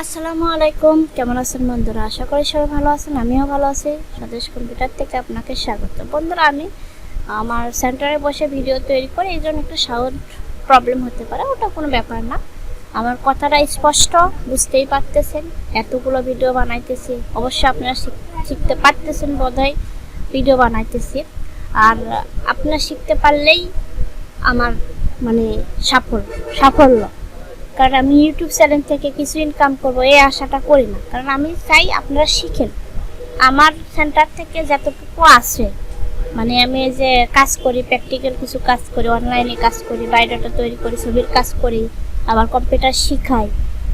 আসসালামু আলাইকুম। কেমন আছেন বন্ধুরা? আশা করি সবাই ভালো আছেন, আমিও ভালো আছি। স্বদেশ কম্পিউটার থেকে আপনাকে স্বাগত। বন্ধুরা, আমি আমার সেন্টারে বসে ভিডিও তৈরি করে, এই জন্য একটু সাউন্ড প্রবলেম হতে পারে, ওটা কোনো ব্যাপার না। আমার কথাটা স্পষ্ট, বুঝতেই পারতেছেন, এতগুলো ভিডিও বানাইতেছি, অবশ্যই আপনারা শিখ- শিখতে পারতেছেন বোধহয় ভিডিও বানাইতেছি। আর আপনারা শিখতে পারলেই আমার মানে সাফল্য সাফল্য। কারণ আমি ইউটিউব চ্যানেল থেকে কিছু ইনকাম করব, এই আশাটা করি না। কারণ আমি চাই আপনারা শিখেন। আমার সেন্টার থেকে যতটুকু আছে মানে আমি যে কাজ করি প্র্যাকটিক্যাল কিছু কাজ করি অনলাইনে কাজ করি বায়োডাটা তৈরি করি, ছবির কাজ করি, আবার কম্পিউটার শিখাই।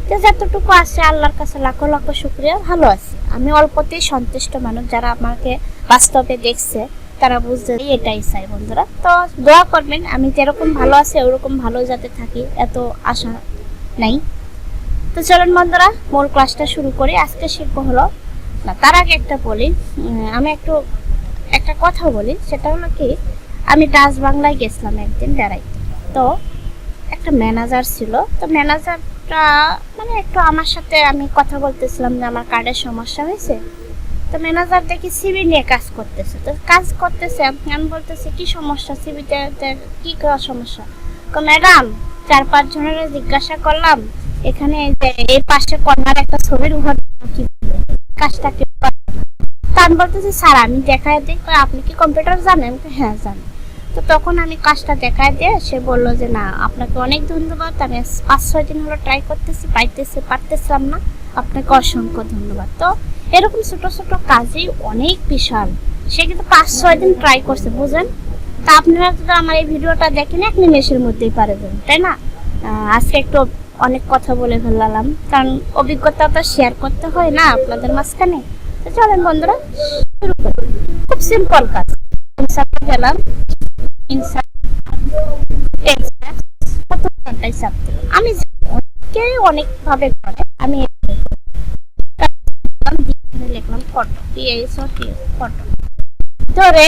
তো যতটুকু আছে আল্লাহর কাছে লাখো লাখো শুক্রিয়া, ভালো আছে। আমি অল্পতেই সন্তুষ্ট মানুষ, যারা আমাকে বাস্তবে দেখছে, তারা বুঝতে এটাই চাই বন্ধুরা। তো দোয়া করবেন, আমি যেরকম ভালো আছি, ওরকম ভালো যাতে থাকি, এত আশা নাই। তো চলুন বন্ধুরা, মূল ক্লাসটা শুরু করি। আজকে শিল্প হলো, না, তার আগে একটা বলি। আমি একটু, একটা কথা বলি, সেটা হলো কি, আমি ডাচ বাংলায় গেছিলাম একদিন বেড়াইতে তো একটা ম্যানেজার ছিল, তো ম্যানেজারটা মানে একটু আমার সাথে আমি কথা বলতেছিলাম যে আমার কার্ডের সমস্যা হয়েছে। তো ম্যানেজার দেখি সিবি নিয়ে কাজ করতেছে। তো কাজ করতেছে, আমি বলতেছি, কি সমস্যা? সিবিতে কি সমস্যা? ম্যাডাম চার পাঁচ জনের জিজ্ঞাসা করলাম, এখানে এই পাশে কর্নার একটা ছবির ঘটনা কি কাজটা কি করে? তা আমি স্যার, আমি দেখায় দিই। আপনি কি কম্পিউটার জানেন? হ্যাঁ জানি। তো তখন আমি কাজটা দেখায় দিয়ে সে বলল যে, না, আপনাকে অনেক ধন্যবাদ। আমি পাঁচ, ছয় দিন হলো ট্রাই করতেছি, পাইতেছি, পারতেছিলাম না। আপনাকে অসংখ্য ধন্যবাদ। তো এরকম ছোট ছোট কাজেই অনেক বিশাল। সে কিন্তু পাঁচ, ছয় দিন ট্রাই করছে, বুঝেন? তা আপনারা যদি আমার এই ভিডিওটা দেখেন এক নিমেষের মধ্যেই পারে যাবেন তাই না? আজকে একটু অনেক কথা বলে ফেললাম, কারণ অভিজ্ঞতা তো শেয়ার করতে হয় না আপনাদের মাঝখানে। তো চলেন বন্ধুরা, শুরু করি। খুব সিম্পল কাজ। ইনসার্টে গেলাম। ইনসার্ট আমি অনেকে অনেক ভাবে করে, আমি লিখলাম ফটো ফটো ধরে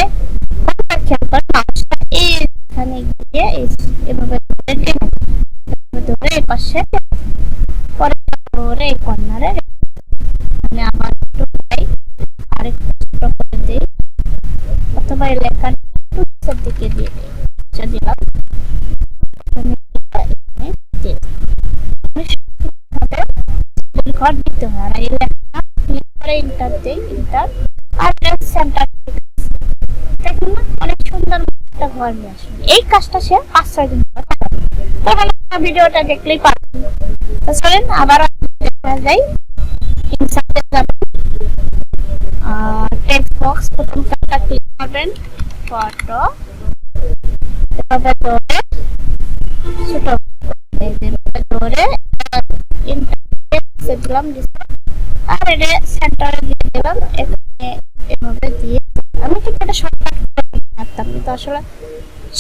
গিয়ে এভাবে ধরে টেনে ধরে এই পাশে পরে ধরে এই কর্নারে মানে আবার একটু পাই আরেকটু ছোট করে দিই, অথবা এই লেখার একটু দিকে দিয়ে দিই দিয়ে ঘর দিতে হয়, আর এই লেখা ইন্টার দিই ইন্টার আর সেন্টার ঘর এই কাজটা সে পাঁচ ছয় দিন পর ভিডিওটা দেখলেই পারবেন চলেন, আবার ক্লিক করবেন। ফটো এভাবে সেন্টারে দিয়ে দিলাম। এখানে এভাবে দিয়ে আমি কিন্তু এটা শর্টকাট পারতাম কিন্তু আসলে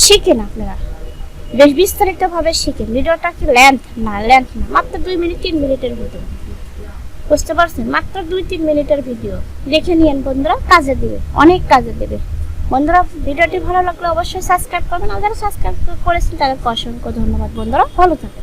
শিখেন আপনারা। বেশ বিস্তারিতভাবে শিখেন। ভিডিওটা কি লেন্থ না লেন্থ না, মাত্র দুই মিনিট, তিন মিনিটের ভিডিও। বুঝতে পারছেন? মাত্র দুই, তিন মিনিটের ভিডিও। দেখে নিয়েন বন্ধুরা, কাজে দেবে, অনেক কাজে দেবে। বন্ধুরা, ভিডিওটি ভালো লাগলে অবশ্যই সাবস্ক্রাইব করবেন। আর যারা সাবস্ক্রাইব করেছেন, তাদেরকে অসংখ্য ধন্যবাদ বন্ধুরা। ভালো থাকবেন।